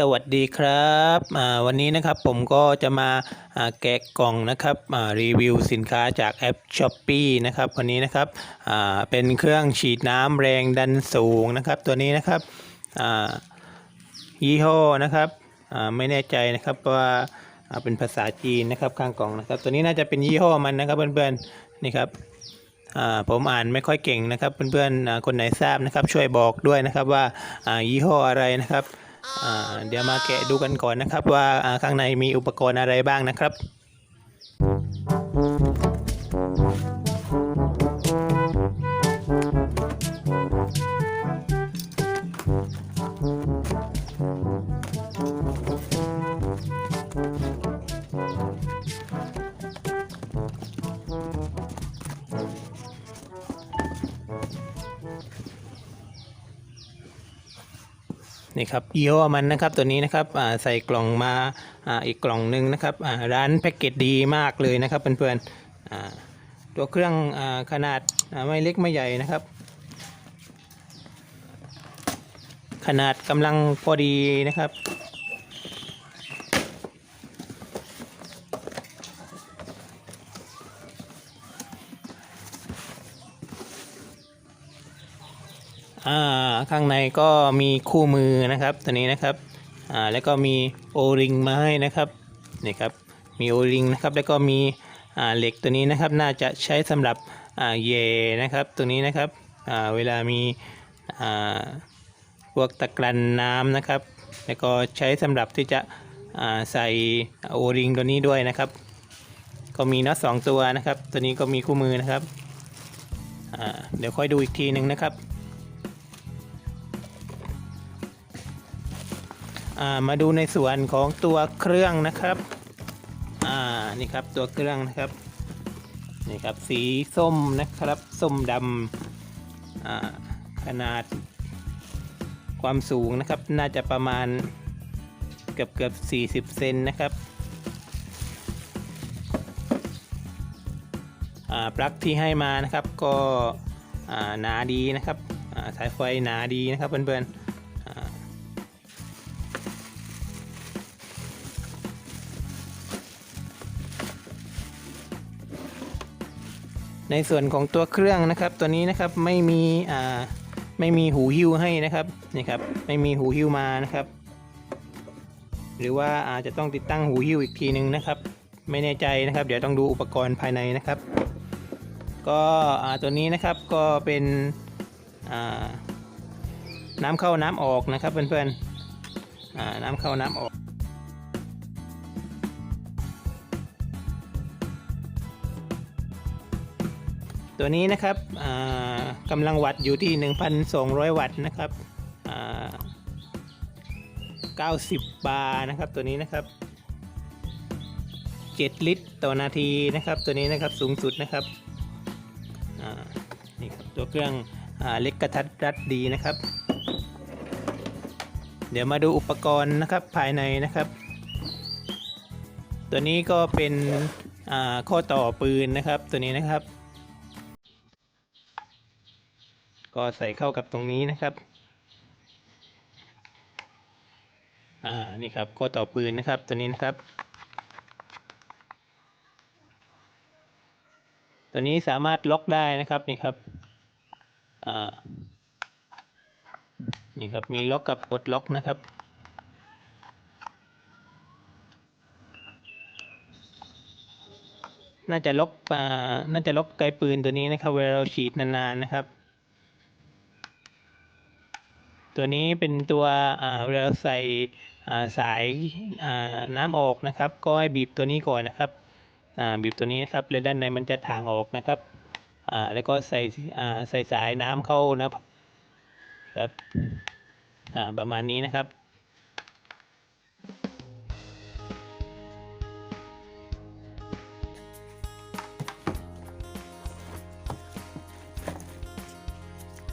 สวัสดีครับวันนี้นะครับผมก็จะมาแกะกล่องนะครับรีวิวสินค้าจากแอป s h อ p e e นะครับวันนี้นะครับเป็นเครื่องฉีดน้ำแรงดันสูงนะครับตัวนี้นะครับยี่ห้อนะครับไม่แน่ใจนะครับว่าเป็นภาษาจีนนะครับข้างกล่องนะครับตัวนี้น่าจะเป็นยี่ห้อมันนะครับเพื่อนๆนี่ครับผมอ่านไม่ค่อยเก่งนะครับเพื่อนๆคนไหนทราบนะครับช่วยบอกด้วยนะครับว่ายี่ห้ออะไรนะครับ เดี๋ยวมาแกะดูกันก่อนนะครับ ว่าข้างในมีอุปกรณ์อะไรบ้างนะครับ นี่ครับเยี่ยวมันนะครับตัวนี้นะครับอ่าใส่กล่องมาอ่าอีกกล่องหนึ่งนะครับอ่าร้านแพ็กเกจดีมากเลยนะครับเพื่อนๆอ่าตัวเครื่องอาขนาดไม่เล็กไม่ใหญ่นะครับ ขนาดกำลังพอดีนะครับ อ่าข้างในก็มีคู่มือนะครับตัวนี้นะครับอ่าแล้วก็มีโอริงมาให้นะครับนี่ครับมีโอริงนะครับแล้วก็มีอ่าเหล็กตัวนี้นะครับน่าจะใช้สำหรับอ่าเยนะครับตัวนี้นะครับอ่าเวลามีอ่าพวกตะกรันน้ำนะครับ แล้วก็ใช้สำหรับที่จะอ่าใส่โอริงตัวนี้ด้วยนะครับ ก็มีน็อตสองตัวนะครับ ตัวนี้ก็มีคู่มือนะครับเดี๋ยวค่อยดูอีกทีหนึ่งนะครับ มาดูในส่วนของตัวเครื่องนะครับอ่านี่ครับตัวเครื่องนะครับนี่ครับสีส้มนะครับส้มดำขนาดความสูงนะครับน่าจะประมาณเกือบเกือบ40 เซนนะครับปลั๊กที่ให้มานะครับก็หนาดีนะครับสายไฟหนาดีนะครับเพื่อนๆ ในส่วนของตัวเครื่องนะครับ ตัวนี้นะครับไม่มีอ่าไม่มีหูหิ้วให้นะครับนี่ครับไม่มีหูหิ้วมานะครับ หรือว่าอาจจะต้องติดตั้งหูหิ้วอีกทีนึงนะครับ ไม่แน่ใจนะครับ เดี๋ยวต้องดูอุปกรณ์ภายในนะครับ ก็ตัวนี้นะครับก็เป็นน้ำเข้าน้ำออกนะครับเพื่อนๆน้ำเข้าน้ำออก ตัวนี้นะครับกำลังวัตต์อยู่ที่ 1,200 วัตต์นะครับอ่า90 บาร์นะครับตัวนี้นะครับ 7 ลิตรต่อนาทีนะครับ ตัวนี้นะครับสูงสุดนะครับนี่ครับตัวเครื่องอเล็กกระทัดรัดดีนะครับ เดี๋ยวมาดูอุปกรณ์นะครับภายในนะครับ ตัวนี้ก็เป็นข้อต่อปืนนะครับตัวนี้นะครับ ก็ใส่เข้ากับตรงนี้นะครับ อ่า นี่ครับข้อต่อปืนนะครับ ตัวนี้นะครับ ตัวนี้สามารถล็อกได้นะครับนี่ครับ อ่า นี่ครับมีล็อกกับกดล็อกนะครับน่าจะล็อกอ่าน่าจะล็อกไกลปืนตัวนี้นะครับ เวลาเราฉีดนานๆนะครับ ตัวนี้เป็นตัวเวลาใส่สายน้ำออกนะครับ ก็ให้บีบตัวนี้ก่อนนะครับบีบตัวนี้ครับแล้วด้านในมันจะถางออกนะครับแล้วก็ใส่ใส่สายน้ำเข้านะครับครับประมาณนี้นะครับ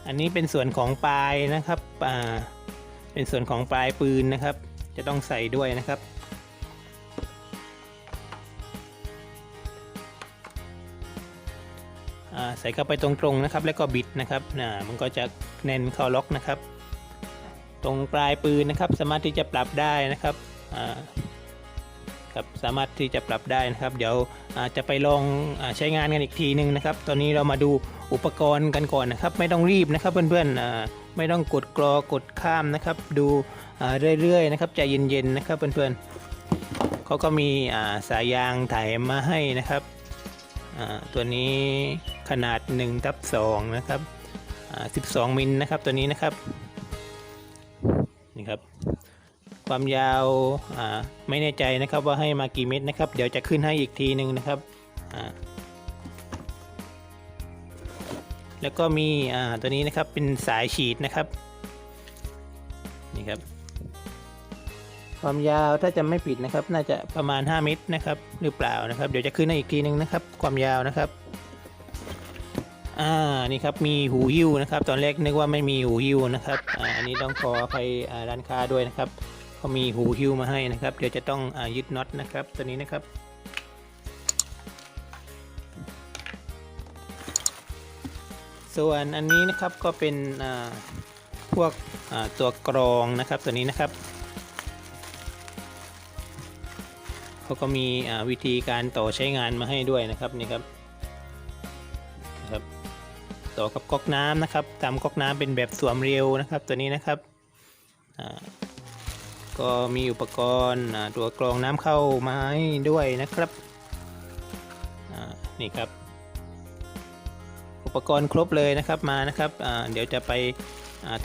อันนี้เป็นส่วนของปลายนะครับอ่าเป็นส่วนของปลายปืนนะครับ จะต้องใส่ด้วยนะครับ ใส่เข้าไปตรงๆนะครับ แล้วก็บิดนะครับนะมันก็จะแน่นเข้าล็อกนะครับ ตรงปลายปืนนะครับ สามารถที่จะปรับได้นะครับครับสามารถที่จะปรับได้นะครับ เดี๋ยวจะไปลองอใช้งานกันอีกทีหนึ่งนะครับ ตอนนี้เรามาดูอุปกรณ์กันก่อนนะครับ ไม่ต้องรีบนะครับเพื่อนๆไม่ต้องกดกรอกดข้ามนะครับ ดูเรื่อยๆนะครับใจเย็นๆนะครับเพื่อนๆเขาก็มีสายยางไถมาให้นะครับตัวนี้ขนาด1ทับ2นะครับ12มิลนะครับตัวนี้นะครับนี่ครับความยาวไม่แน่ใจนะครับว่าให้มากี่เม็ดนะครับ เดี๋ยวจะขึ้นให้อีกทีหนึ่งนะครับ แล้วก็มีอ่าตัวนี้นะครับเป็นสายฉีดนะครับนี่ครับ ความยาวถ้าจะไม่ผิดนะครับ น่าจะประมาณ 5 เมตรนะครับ หรือเปล่านะครับ เดี๋ยวจะขึ้นให้อีกทีหนึ่งนะครับ ความยาวนะครับอ่านี่ครับมีหูหิ้วนะครับ ตอนแรกนึกว่าไม่มีหูหิ้วนะครับอ่าอันนี้ต้องขออภัยอ่าร้านค้าด้วยนะครับเขามีหูหิ้วมาให้นะครับ เดี๋ยวจะต้องอยึดน็อตนะครับ ตัวนี้นะครับ ส่วนอันนี้นะครับก็เป็นพวกตัวกรองนะครับตัวนี้นะครับเขาก็มีวิธีการต่อใช้งานมาให้ด้วยนะครับนี่ครับนะครับต่อกับก๊อกน้ำนะครับตามก๊อกน้ำเป็นแบบสวมเรียวนะครับ ตัวนี้นะครับก็มีอุปกรณ์ตัวกรองน้ำเข้ามาให้ด้วยนะครับนี่ครับ ปกรณ์ครบเลยนะครับมานะครับเดี๋ยวจะไป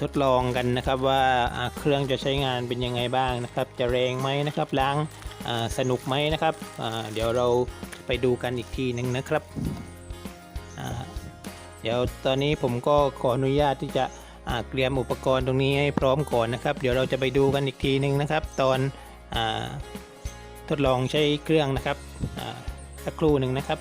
ทดลองกันนะครับว่าเครื่องจะใช้งานเป็นยังไงบ้างนะครับ จะแรงไหมนะครับล้างสนุกไหมนะครับเดี๋ยวเราไปดูกันอีกทีหนึ่งนะครับเดี๋ยวตอนนี้ผมก็ขออนุญาตที่จะเตรียมอุปกรณ์ตรงนี้ให้พร้อมก่อนนะครับ เดี๋ยวเราจะไปดูกันอีกทีหนึ่งนะครับ ตอนอทดลองใช้เครื่องนะครับสักครู่หนึ่งนะครับ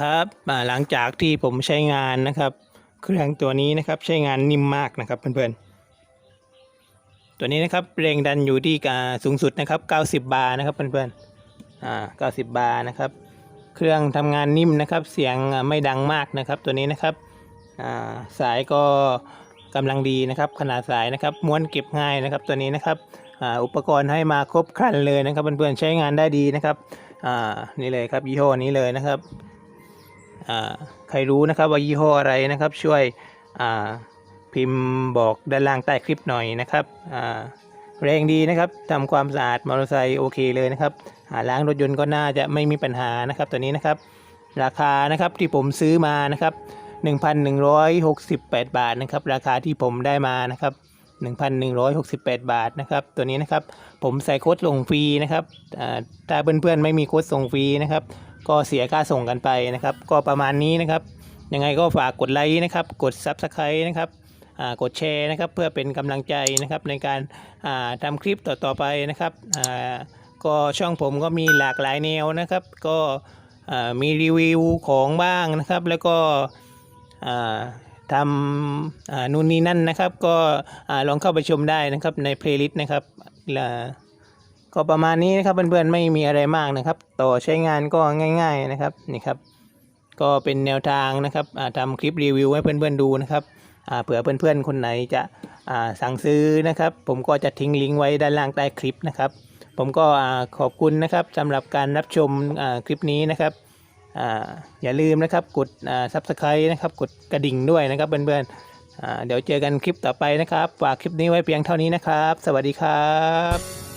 ครับหลังจากที่ผมใช้งานนะครับ เครื่องตัวนี้นะครับใช้งานนิ่มมากนะครับเพื่อนๆ ตัวนี้นะครับแรงดันอยู่ที่สูงสุดนะครับ 90 บาร์นะครับเพื่อนๆอ่า90 บาร์นะครับ เครื่องทำงานนิ่มนะครับ เสียงไม่ดังมากนะครับ ตัวนี้นะครับอ่าสายก็กำลังดีนะครับ ขนาดสายนะครับม้วนเก็บง่ายนะครับตัวนี้นะครับอุปกรณ์ให้มาครบครันเลยนะครับเพื่อนๆใช้งานได้ดีนะครับนี่เลยครับยี่ห้อนี้เลยนะครับ ใครรู้นะครับว่ายี่ห้ออะไรนะครับช่วยพิมพ์บอกด้านล่างใต้คลิปหน่อยนะครับแรงดีนะครับทำความสะอาดมอเตอร์ไซค์โอเคเลยนะครับหาล้างรถยนต์ก็น่าจะไม่มีปัญหานะครับตัวนี้นะครับ ราคานะครับที่ผมซื้อมานะครับ 1,168 บาทนะครับ ราคาที่ผมได้มานะครับ 1,168 บาทนะครับตัวนี้นะครับผมใส่โค้ดส่งฟรีนะครับอ่าถ้าเพื่อนๆไม่มีโค้ดส่งฟรีนะครับ ก็เสียค่าส่งกันไปนะครับ ก็ประมาณนี้นะครับยังไงก็ฝากกดไลค์นะครับ กด Subscribe นะครับกดแชร์นะครับเพื่อเป็นกำลังใจนะครับในการาทำคลิปต่อๆไปนะครับก็ช่องผมก็มีหลากหลายแนวนะครับ ก็มีรีวิวของบ้างนะครับ แล้วก็ทำนู่นนี่นั่นนะครับ ก็อลองเข้าไปชมได้นะครับในเพลย์ลิสต์นะครับอ่า ก็ประมาณนี้นะครับเพื่อนๆไม่มีอะไรมากนะครับ ต่อใช้งานก็ง่าย ๆนะครับนี่ครับ ก็เป็นแนวทางนะครับอ่าทำคลิปรีวิวให้เพื่อนๆดูนะครับเผื่อเพื่อนๆคนไหนจะสั่งซื้อนะครับ ผมก็จะทิ้งลิงก์ไว้ด้านล่างใต้คลิปนะครับ ผมก็ขอบคุณนะครับสำหรับการรับชมคลิปนี้นะครับอย่าลืมนะครับกดอ่า subscribe นะครับกดกระดิ่งด้วยนะครับเพื่อนๆเดี๋ยวเจอกันคลิปต่อไปนะครับฝากคลิปนี้ไว้เพียงเท่านี้นะครับ สวัสดีครับ